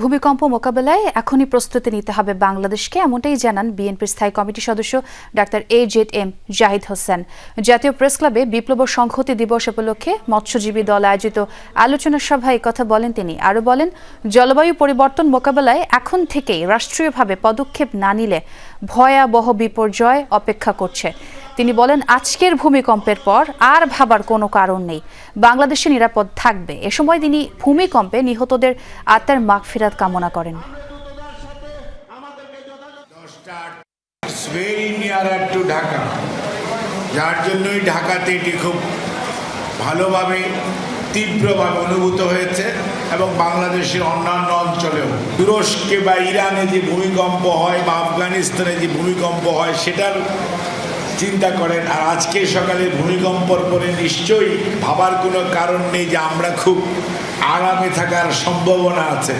ভূমিকম্প মোকাবেলায় এখনই প্রস্তুতি নিতে হবে বাংলাদেশকে, এমনটাই জানান বিএনপির স্থায়ী কমিটি সদস্য doctor A Z M Zahid Hossain. জাতীয় প্রেস ক্লাবে বিপ্লব সংহতি দিবস উপলক্ষে মৎস্যজীবী দল আয়োজিত আলোচনা সভায় কথা বলেন তিনি। আরও বলেন, জলবায়ু পরিবর্তন মোকাবেলায় এখন থেকেই রাষ্ট্রীয়ভাবে পদক্ষেপ না নিলে ভয়াবহ বিপর্যয় অপেক্ষা করছে। তিনি বলেন, আজকের ভূমিকম্পের পর আর ভাবার কোনো কারণ নেই। বাংলাদেশে নিরাপদ থাকবে। এ সময় তিনি ভূমিকম্পে নিহতদের আত্মার মাগফিরাত কামনা করেন। যার জন্যই ঢাকাতে এটি খুব ভালোভাবে, তীব্রভাবে অনুভূত হয়েছে এবং বাংলাদেশের অন্যান্য অঞ্চলেও। তুরস্কে বা ইরানে যে ভূমিকম্প হয় বা আফগানিস্তানে যে ভূমিকম্প হয়, সেটার চিন্তা করেন, আর আজকে সকালে ভূমিকম্পর করে নিশ্চয়ই ভাবার কোনো কারণ নেই যে আমরা খুব আরামে থাকার সম্ভাবনা আছে।